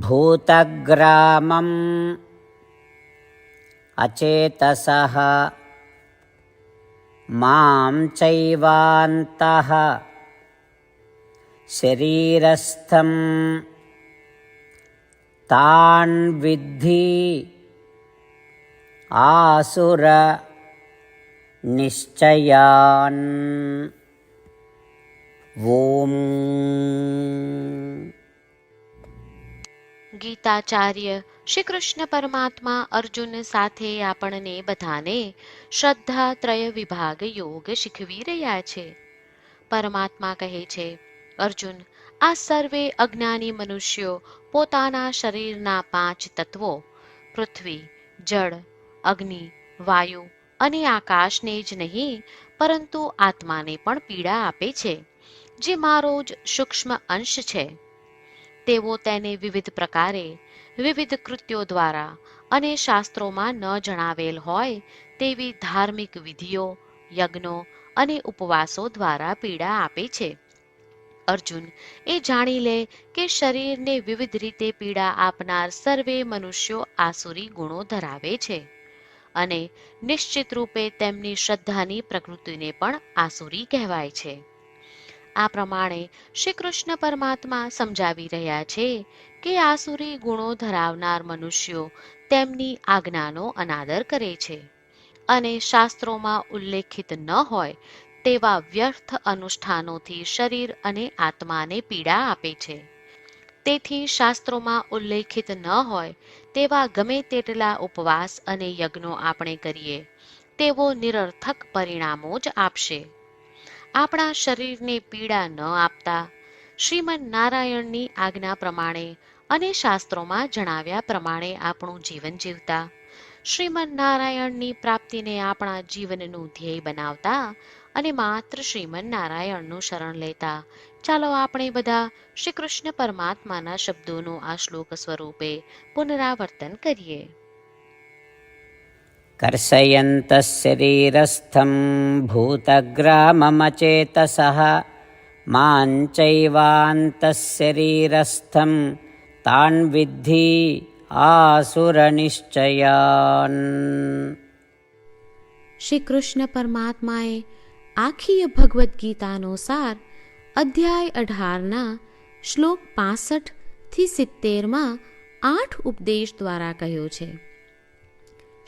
भूतग्रामम् अचेतसः। मां चैवान्तः। शरीरस्थं तान् विद्धि। आसुर निश्चयान्। ॐ ગીતાચાર્ય શ્રી કૃષ્ણ પરમાત્મા અર્જુન સાથે આપણને બધાને શ્રદ્ધા ત્રય વિભાગ યોગ શીખવી રહ્યા છે. પરમાત્મા કહે છે, અર્જુન, આ સર્વે અજ્ઞાની મનુષ્યો પોતાના શરીરના પાંચ તત્વો, પૃથ્વી, જળ, અગ્નિ, વાયુ અને આકાશને જ નહીં, પરંતુ આત્માને પણ પીડા આપે છે, જે મારો જ સૂક્ષ્મ અંશ છે. તેઓ તેને વિવિધ પ્રકારે, વિવિધ કૃત્યો દ્વારા અને શાસ્ત્રોમાં ન જણાવેલ હોય તેવી ધાર્મિક વિધિઓ, યજ્ઞો અને ઉપવાસો દ્વારા પીડા આપે છે. અર્જુન એ જાણી લે કે શરીરને વિવિધ રીતે પીડા આપનાર સર્વે મનુષ્યો આસુરી ગુણો ધરાવે છે અને નિશ્ચિત રૂપે તેમની શ્રદ્ધાની પ્રકૃતિને પણ આસુરી કહેવાય છે. આ પ્રમાણે શ્રી કૃષ્ણ પરમાત્મા સમજાવી રહ્યા છે કે આસુરી ગુણો ધરાવનાર મનુષ્યો તેમની આજ્ઞાનો અનાદર કરે છે. અને શાસ્ત્રોમાં ઉલ્લેખિત ન હોય તેવા વ્યર્થ અનુષ્ઠાનોથી શરીર અને આત્માને પીડા આપે છે. તેથી શાસ્ત્રોમાં ઉલ્લેખિત ન હોય તેવા ગમે તેટલા ઉપવાસ અને યજ્ઞો આપણે કરીએ, તેવો નિરર્થક પરિણામો જ આપશે. આપણા શરીરને પીડા ન આપતા શ્રીમન નારાયણની આજ્ઞા પ્રમાણે અને શાસ્ત્રોમાં જણાવ્યા પ્રમાણે આપણું જીવન જીવતા. શ્રીમન નારાયણની પ્રાપ્તિને આપણા જીવનનું ધ્યેય બનાવતા અને માત્ર શ્રીમન નારાયણનું શરણ લેતા. ચાલો આપણે બધા શ્રી કૃષ્ણ પરમાત્માના શબ્દોનું આ શ્લોક સ્વરૂપે પુનરાવર્તન કરીએ. कर्षयन्तः शरीरस्थं भूतग्राममचेतसः मां चैवान्तः शरीरस्थं तान् विद्धि आसुरनिश्चयान् શ્રી કૃષ્ણ પરમાત્માએ આખી ભગવદ્ ગીતાનો સાર અધ્યાય અઢારના શ્લોક પાસઠ થી સિત્તેરમાં આઠ ઉપદેશ દ્વારા કહ્યો છે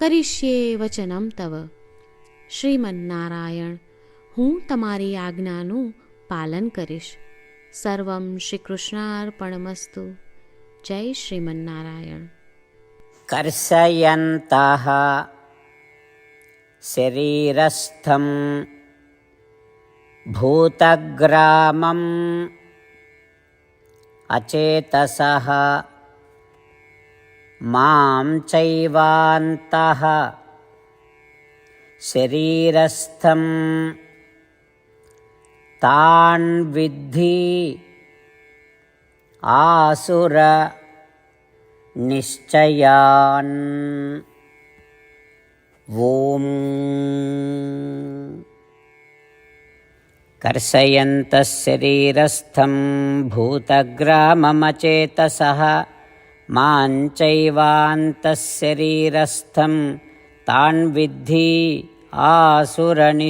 કરીશ્યે વચનમ તવ શ્રીમન્નારાયણ હું તમારી આજ્ઞાનું પાલન કરીશ સર્વમ શ્રી કૃષ્ણાર્પણમસ્તુ જય શ્રીમન્નારાયણ कर्षयन्तः शरीरस्थं भूतग्रामम् अचेतसः मां चैवान्तः। शरीरस्थं तान् विद्धि आसुर निश्चयान्। ॐ कर्षयन्तः शरीरस्थं भूतग्राममचेतसः मां चैवान्तः शरीरस्थं तान् विद्धि आसुरनिश्चयान्